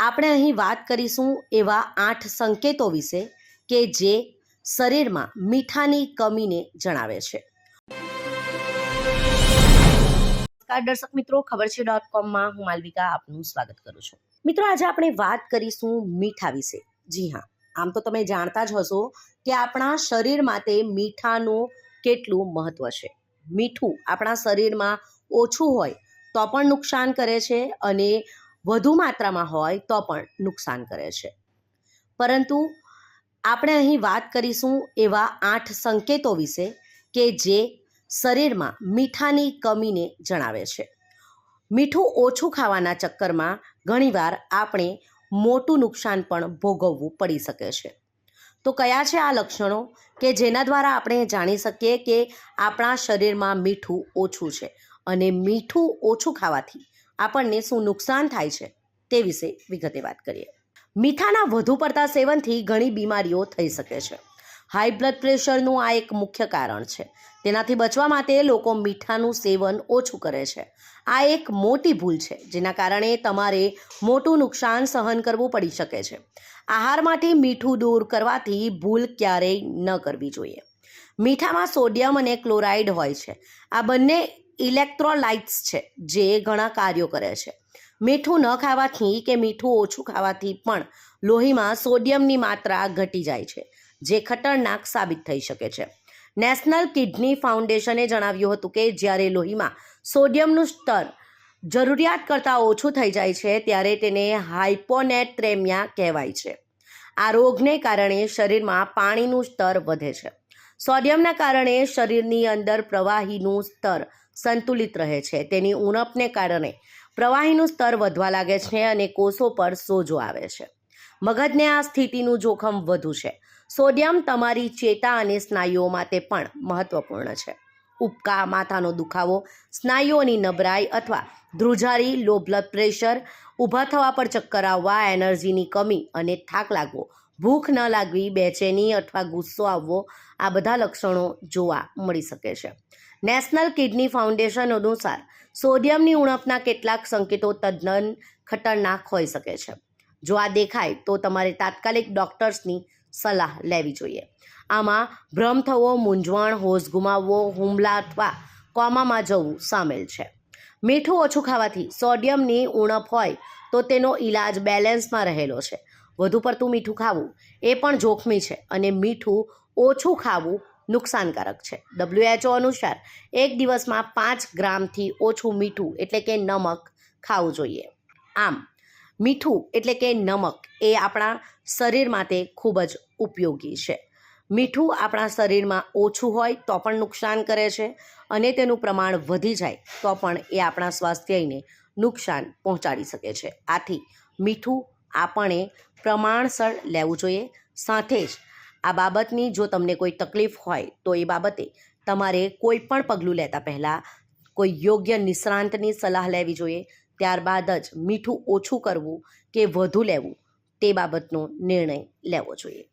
આપણે અહીં વાત કરીશું એવા આઠ સંકેતો વિશે કે જે શરીરમાં મીઠાની કમીને જણાવે છે. નમસ્કાર દર્શક મિત્રો, ખબર છે ડોટ કોમમાં હું માલવિકા આપનું સ્વાગત કરું છું. મિત્રો, આજે આપણે વાત કરીશું મીઠા વિશે. જી હા, આમ તો તમે જાણતા જ હશો કે આપણા શરીર માટે મીઠાનું કેટલું મહત્વ છે. મીઠું આપણા શરીરમાં ઓછું હોય તો પણ નુકસાન કરે છે અને વધુ માત્રામાં હોય તો પણ નુકસાન કરે છે. પરંતુ આપણે અહીં વાત કરીશું એવા આઠ સંકેતો વિશે કે જે શરીરમાં મીઠાની કમીને જણાવે છે. મીઠું ઓછું ખાવાના ચક્કરમાં ઘણીવાર આપણે મોટું નુકસાન પણ ભોગવવું પડી શકે છે. તો કયા છે આ લક્ષણો કે જેના દ્વારા આપણે જાણી શકીએ કે આપણા શરીરમાં મીઠું ઓછું છે અને મીઠું ઓછું ખાવાથી આપણને શું નુકસાન થાય છે તે વિશે વિગતે વાત કરીએ. મીઠાના વધુ પડતા સેવનથી ઘણી બીમારીઓ થઈ શકે છે. હાઈ બ્લડ પ્રેશરનું આ એક મુખ્ય કારણ છે. તેનાથી બચવા માટે લોકો મીઠાનું સેવન ઓછું કરે છે. આ એક મોટી ભૂલ છે, જેના કારણે તમારે મોટું નુકસાન સહન કરવું પડી શકે છે. આહારમાંથી મીઠું દૂર કરવાથી ભૂલ ક્યારેય ન કરવી જોઈએ. મીઠામાં સોડિયમ અને ક્લોરાઇડ હોય છે. આ બંને ઇલેક્ટ્રોલાઇટ્સ છે, જે ઘણા કાર્યો કરે છે. મીઠું ન ખાવાથી કે મીઠું ઓછું ખાવાથી પણ લોહીમાં સોડિયમની માત્રા ઘટી જાય છે, જે ખતરનાક સાબિત થઈ શકે છે. નેશનલ કિડની ફાઉન્ડેશને જણાવ્યું હતું કે જ્યારે લોહીમાં સોડિયમનું સ્તર જરૂરિયાત કરતાં ઓછું થઈ જાય છે, ત્યારે તેને હાઇપોનેટ્રેમિયા કહેવાય છે. આ રોગને કારણે શરીરમાં પાણીનું સ્તર વધે છે. સોડિયમના કારણે શરીરની અંદર પ્રવાહીનું સ્તર સંતુલિત રહે છે. તેની ઉણપને કારણે પ્રવાહીનું સ્તર વધવા લાગે છે અને કોષો પર સોજો આવે છે. મગજને આ સ્થિતિનું જોખમ વધુ છે. સોડિયમ તમારી ચેતા અને સ્નાયુઓ માટે પણ મહત્વપૂર્ણ છે. ઉબકા, માથાનો દુખાવો, સ્નાયુઓની નબળાઈ અથવા ધ્રુજારી લો બ્લડ પ્રેશર ઊભા થવા પર ચક્કર આવવા, એનર્જીની કમી અને થાક લાગવો ભૂખ ન લાગવી, બેચેની અથવા ગુસ્સો આવવો, આ બધા લક્ષણો જોવા મળી શકે છે. નેશનલ કિડની ફાઉન્ડેશન અનુસાર સોડિયમની ઉણપના કેટલાક સંકેતો તદ્દન ખતરનાક હોઈ શકે છે. જો આ દેખાય, તો તમારે તાત્કાલિક ડૉક્ટર્સની સલાહ લેવી જોઈએ. આમાં ભ્રમ થવો, મૂંઝવણ, હોશ ગુમાવવો, હુમલા અથવા કોમામાં જવું સામેલ છે. મીઠું ઓછું ખાવાથી સોડિયમની ઉણપ હોય તો તેનો ઈલાજ બેલેન્સમાં રહેલો છે. વધુ પડતું મીઠું ખાવું એ પણ જોખમી છે અને મીઠું ઓછું ખાવું નુકસાનકારક છે. ડબ્લ્યુએચઓ અનુસાર એક દિવસમાં પાંચ ગ્રામથી ઓછું મીઠું એટલે કે નમક ખાવું જોઈએ. આમ, મીઠું એટલે કે નમક એ આપણા શરીર માટે ખૂબ જ ઉપયોગી છે. મીઠું આપણા શરીરમાં ઓછું હોય તો પણ નુકસાન કરે છે અને તેનું પ્રમાણ વધી જાય તો પણ એ આપણા સ્વાસ્થ્યને નુકસાન પહોંચાડી શકે છે. આથી, મીઠું આપણે પ્રમાણસર લેવું જોઈએ. સાથે જ આ બાબતની જો તમને કોઈ તકલીફ હોય તો એ બાબતે તમારે કોઈ પણ પગલું લેતા પહેલાં કોઈ યોગ્ય નિષ્ણાંતની સલાહ લેવી જોઈએ. ત્યારબાદ જ મીઠું ઓછું કરવું કે વધુ લેવું તે બાબતનો નિર્ણય લેવો જોઈએ.